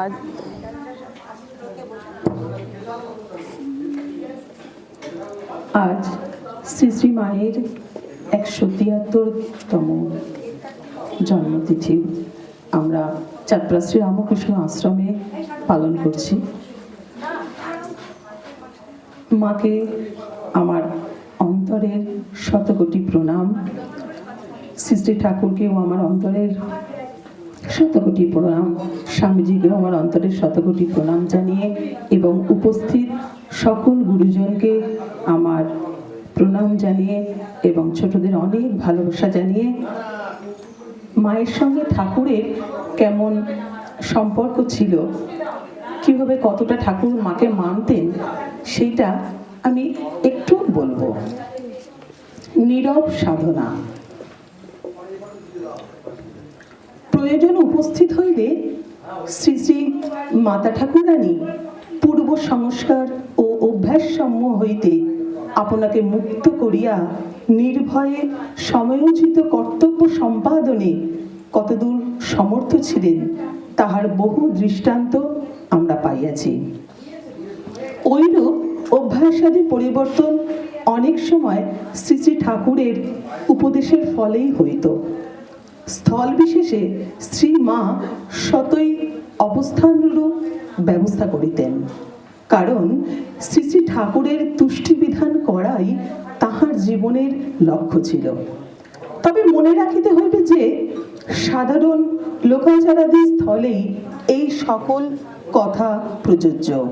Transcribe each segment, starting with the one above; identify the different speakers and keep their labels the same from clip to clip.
Speaker 1: আজ আজ শ্রী শ্রী মায়ের একশো তিয়াত্তরতম জন্মতিথি। আমরা চাপড়া শ্রী রামকৃষ্ণ আশ্রমে পালন করছি। মাকে আমার অন্তরের শতকোটি প্রণাম। শ্রী ঠাকুরকেও আমার অন্তরের শতকোটি প্রণাম। স্বামীজিকেও আমার অন্তরের শতকোটি প্রণাম জানিয়ে এবং উপস্থিত সকল গুরুজনকে আমার প্রণাম জানিয়ে এবং ছোটদের অনেক ভালোবাসা জানিয়ে মায়ের সঙ্গে ঠাকুরের কেমন সম্পর্ক ছিল, কীভাবে কতটা ঠাকুর মাকে মানতেন, সেইটা আমি একটু বলব। নীরব সাধনা। প্রয়োজন উপস্থিত হইলে শ্রী শ্রী মাতা ঠাকুরানী পূর্ব সংস্কার ও অভ্যাস সমূহ হইতে আপনাকে মুক্ত করিয়া নির্ভয়ে সময়োচিত কর্তব্য সম্পাদনে কতদূর সমর্থ ছিলেন, তাহার বহু দৃষ্টান্ত আমরা পাইয়াছি। ওইরূপ অভ্যাসাদি পরিবর্তন অনেক সময় শ্রী শ্রী ঠাকুরের উপদেশের ফলেই হইত। স্থল বিশেষে শ্রী মা শতই অবস্থানরূপ ব্যবস্থা করিতেন। কারণ শ্রী শ্রী ঠাকুরের তুষ্টিবিধান করাই তাহার জীবনের লক্ষ্য ছিল। তবে মনে রাখিতে হইবে যে, সাধারণ লোকাচারাদি স্থলেই এই সকল কথা প্রযোজ্য।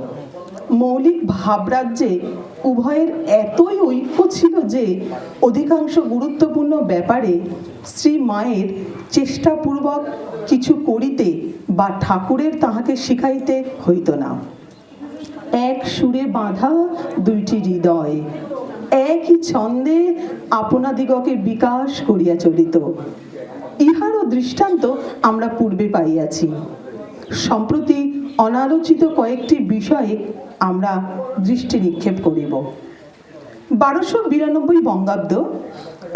Speaker 1: মৌলিক ভাবরাজ্যে উভয়ের এতই ঐক্য ছিল যে অধিকাংশ গুরুত্বপূর্ণ ব্যাপারে শ্রী মায়ের চেষ্টাপূর্বক কিছু করিতে বা ঠাকুরের তাহাকে শিখাইতে হইত না। এক সুরে বাঁধা দুইটি হৃদয়, একই ছন্দে আপনাদিগকে বিকাশ করিয়া চলিত। ইহারও দৃষ্টান্ত আমরা পূর্বে পাইয়াছি। সম্প্রতি অনালোচিত কয়েকটি বিষয়ে আমরা দৃষ্টি নিক্ষেপ করিব। বারোশো বিরানব্বই বঙ্গাব্দ,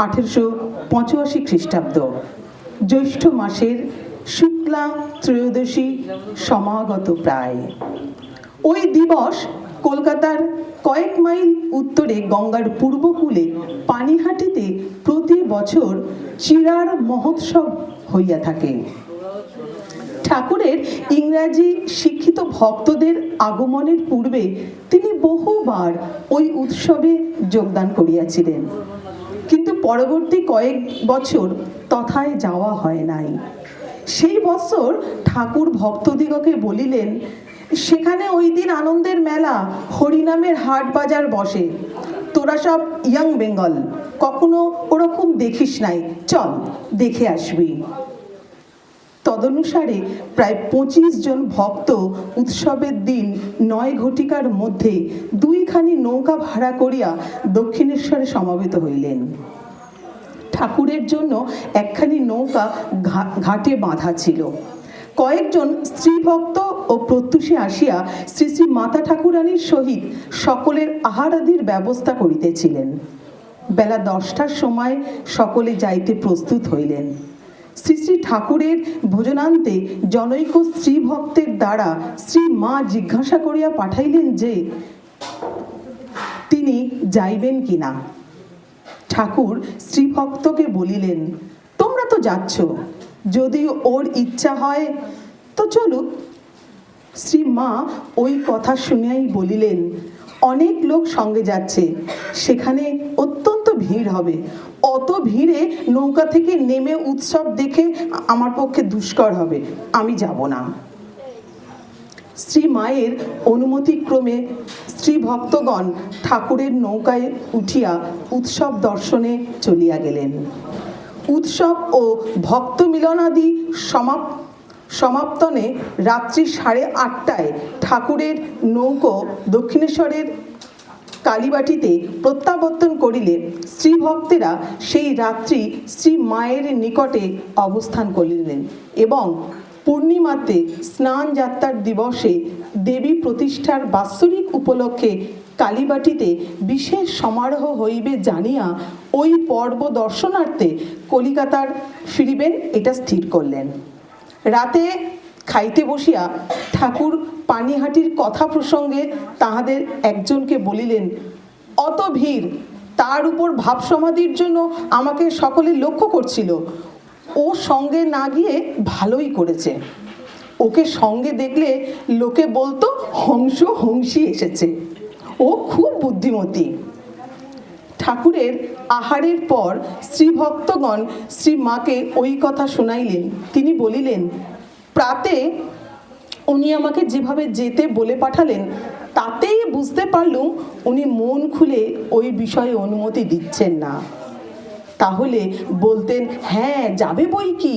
Speaker 1: আঠেরোশো পঁচাশি খ্রিস্টাব্দ, জ্যৈষ্ঠ মাসের শুক্লা ত্রয়োদশী সমাগত প্রায়। ওই দিবস কলকাতার কয়েক মাইল উত্তরে গঙ্গার পূর্বকূলে পানিহাটিতে প্রতি বছর চিরার মহোৎসব হইয়া থাকে। ঠাকুরের ইংরাজি শিক্ষিত ভক্তদের আগমনের পূর্বে তিনি বহুবার ওই উৎসবে যোগদান করিয়াছিলেন। কিন্তু পরবর্তী কয়েক বছর তথায় যাওয়া হয় নাই। সেই বছর ঠাকুর ভক্তদিগকে বলিলেন, সেখানে ওই দিন আনন্দের মেলা, হরিনামের হাট বাজার বসে। তোরা সব ইয়াং বেঙ্গল, কখনো ওরকম দেখিস নাই। চল, দেখে আসবি। তদনুসারে প্রায় পঁচিশ জন ভক্ত উৎসবের দিন নয় ঘটিকার মধ্যে দুইখানি নৌকা ভাড়া করিয়া দক্ষিণেশ্বরে সমবেত হইলেন। ঠাকুরের জন্য একখানি নৌকা ঘাটে বাঁধা ছিল। কয়েকজন স্ত্রীভক্ত ও প্রত্যুষে আসিয়া শ্রী শ্রী মাতা ঠাকুরানীর সহিত সকলের আহারাদির ব্যবস্থা করিতেছিলেন। বেলা দশটার সময় সকলে যাইতে প্রস্তুত হইলেন। শ্রী শ্রী ঠাকুরের ভোজনান্তে জনৈক স্ত্রী ভক্তের দ্বারা শ্রী মা জিজ্ঞাসা করিয়া পাঠাইলেন যে, তিনি যাইবেন কিনা? ঠাকুর শ্রীভক্তকে বলিলেন, তোমরা তো যাচ্ছ যদি ওর ইচ্ছা হয়, তো চলুক। শ্রী মা ওই কথা শুনিয়াই বলিলেন অনেক লোক সঙ্গে যাচ্ছে। সেখানে অত্যন্ত ভিড় হবে। অত ভিড়ে নৌকা থেকে নেমে উৎসব দেখে আমার পক্ষে দুষ্কর হবে। আমি যাব না। শ্রী মায়ের অনুমতিক্রমে স্ত্রী ভক্তগণ ঠাকুরের নৌকায় উঠিয়া উৎসব দর্শনে চলিয়া গেলেন। উৎসব ও ভক্ত মিলনাদি সমাপ সমাপ্তনে রাত্রি সাড়ে আটটায় ঠাকুরের নৌকো দক্ষিণেশ্বরের কালীবাটিতে প্রত্যাবর্তন করিলে শ্রীভক্তেরা সেই রাত্রি শ্রী মায়ের নিকটে অবস্থান করিলেন এবং পূর্ণিমাতে স্নান যাত্রার দিবসে দেবী প্রতিষ্ঠার বাৎসরিক উপলক্ষে কালীবাটিতে বিশেষ সমারোহ হইবে জানিয়া ওই পর্ব দর্শনার্থে কলিকাতার ফিরিবেন, এটা স্থির করলেন। রাতে খাইতে বসিয়া ঠাকুর পানিহাটির কথা প্রসঙ্গে তাহাদের একজনকে বলিলেন, অত ভিড়, তার উপর ভাব সমাধির জন্য আমাকে সকলে লক্ষ্য করছিল। ও সঙ্গে না গিয়ে ভালোই করেছে। ওকে সঙ্গে দেখলে লোকে বলতো, হংস, হংসী এসেছে। ও খুব বুদ্ধিমতী। ঠাকুরের আহারের পর শ্রীভক্তগণ শ্রী মাকে ওই কথা শুনাইলেন। তিনি বলিলেন, প্রাতে উনি আমাকে যেভাবে যেতে বলে পাঠালেন, তাতেই বুঝতে পারলুম উনি মন খুলে ওই বিষয়ে অনুমতি দিচ্ছেন না। তাহলে বলতেন হ্যাঁ যাবে বই কি?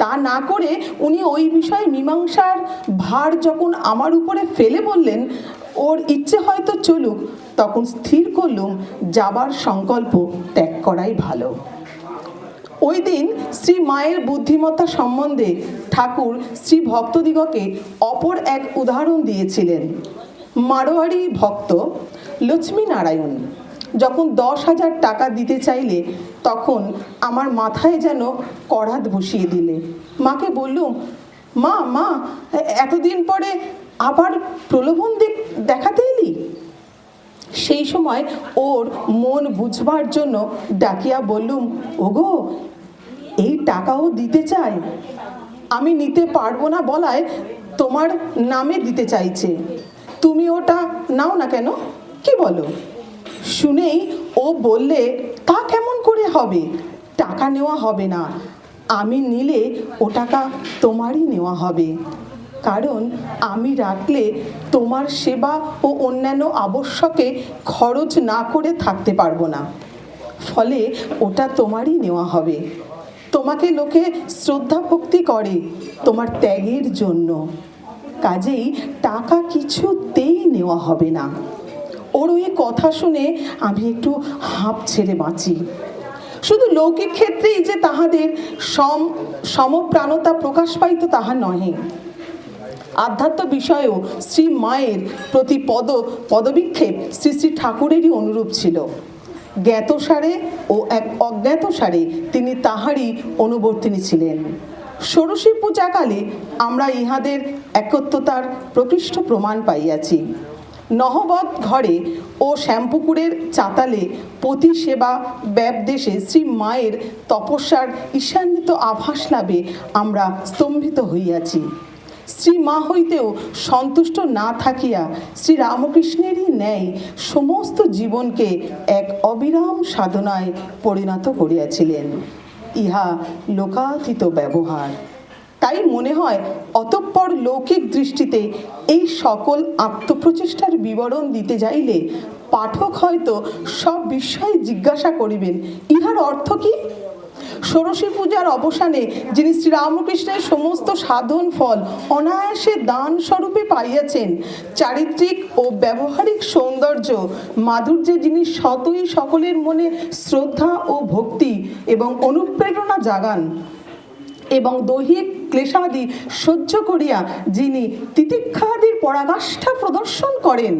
Speaker 1: তা না করে উনি ওই বিষয়ে মীমাংসার ভার যখন আমার উপরে ফেলে বললেন, ওর ইচ্ছে হয়তো চলুক তখন স্থির করলুম, যাবার সংকল্প ত্যাগ করাই ভালো। ওই দিন শ্রী মায়ের বুদ্ধিমত্তা সম্বন্ধে ঠাকুর শ্রী ভক্তদিগকে অপর এক উদাহরণ দিয়েছিলেন। মারোয়ারি ভক্ত লক্ষ্মী নারায়ণ যখন দশ হাজার টাকা দিতে চাইলে তখন আমার মাথায় যেন করাত বসিয়ে দিলে। মাকে বললুম, মা মা, এতদিন পরে আবার প্রলোভন দেখ- দেখাতে এলি? সেই সময় ওর মন বুঝবার জন্য ডাকিয়া বললুম, ওগো, এই টাকাও দিতে চায়? আমি নিতে পারব না বলায় তোমার নামে দিতে চাইছে। তুমি ওটা নাও না কেন? কি বলো? শুনেই ও বললে, তা কেমন করে হবে? টাকা নেওয়া হবে না। আমি নিলে ও টাকা তোমারই নেওয়া হবে। কারণ আমি রাখলে তোমার সেবা ও অন্যান্য আবশ্যকে খরচ না করে থাকতে পারব না। ফলে ওটা তোমারই নেওয়া হবে। তোমাকে লোকে শ্রদ্ধা ভক্তি করে তোমার ত্যাগের জন্য। কাজেই টাকা কিছুতেই নেওয়া হবে না। ওর ওই কথা শুনে আমি একটু হাঁপ ছেড়ে বাঁচি। শুধু লৌকিক ক্ষেত্রেই যে তাহাদের সম, সমপ্রাণতা প্রকাশ পাইত তাহা নহে। আধ্যাত্ম বিষয়েও শ্রী মায়ের প্রতি পদ, পদবিক্ষেপ শ্রী শ্রী ঠাকুরেরই অনুরূপ ছিল। জ্ঞাতসারে ও এক অজ্ঞাতসারে তিনি তাহারই অনুবর্তিনী ছিলেন। ষোড়শী পূজাকালে আমরা ইহাদের একত্বতার প্রকৃষ্ট প্রমাণ পাইয়াছি। নহবত ঘরে ও শ্যামপুকুরের চাতালে পতি সেবা ব্যাপদেশে শ্রী মায়ের তপস্যার ঈশান্বিত আভাস লাভে আমরা স্তম্ভিত হইয়াছি। শ্রী মা হইতেও সন্তুষ্ট না থাকিয়া শ্রী রামকৃষ্ণেরই ন্যায় সমস্ত জীবনকে এক অবিরাম সাধনায় পরিণত করিয়াছিলেন। ইহা লোকাতীত ব্যবহার। তাই মনে হয় অতঃপর লৌকিক দৃষ্টিতে এই সকল আত্মপ্রচেষ্টার বিবরণ দিতে যাইলে পাঠক হয়তো সব বিষয়ে জিজ্ঞাসা করিবেন। ইহার অর্থ কি? ষোড়শী পূজার অবসানে যিনি শ্রীরামকৃষ্ণের সমস্ত সাধন ফল অনায়াসে দান স্বরূপে পাইয়াছেন। চারিত্রিক ও ব্যবহারিক সৌন্দর্য মাধুর্যে যিনি শতই সকলের মনে শ্রদ্ধা ও ভক্তি এবং অনুপ্রেরণা জাগান এবং দৈহিক ক্লেশাদি সহ্য করিয়া যিনি তিতিক্ষাদির পরাকাষ্ঠা প্রদর্শন করেন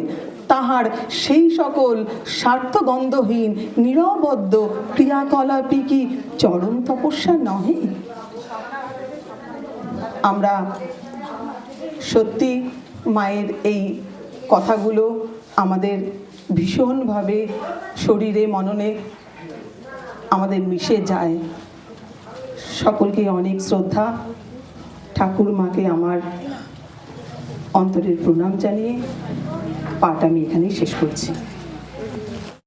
Speaker 1: তাহার সেই সকল স্বার্থগন্ধহীন, নিরবদ্ধ ক্রিয়াকলাপই কি চরম তপস্যা নহে? আমরা সত্যি মায়ের এই কথাগুলো আমাদের ভীষণভাবে শরীরে, মননে আমাদের মিশে যায়। সকলকে অনেক শ্রদ্ধা। ঠাকুর মাকে আমার অন্তরের প্রণাম জানিয়ে পাঠ আমি এখানেই শেষ করছি।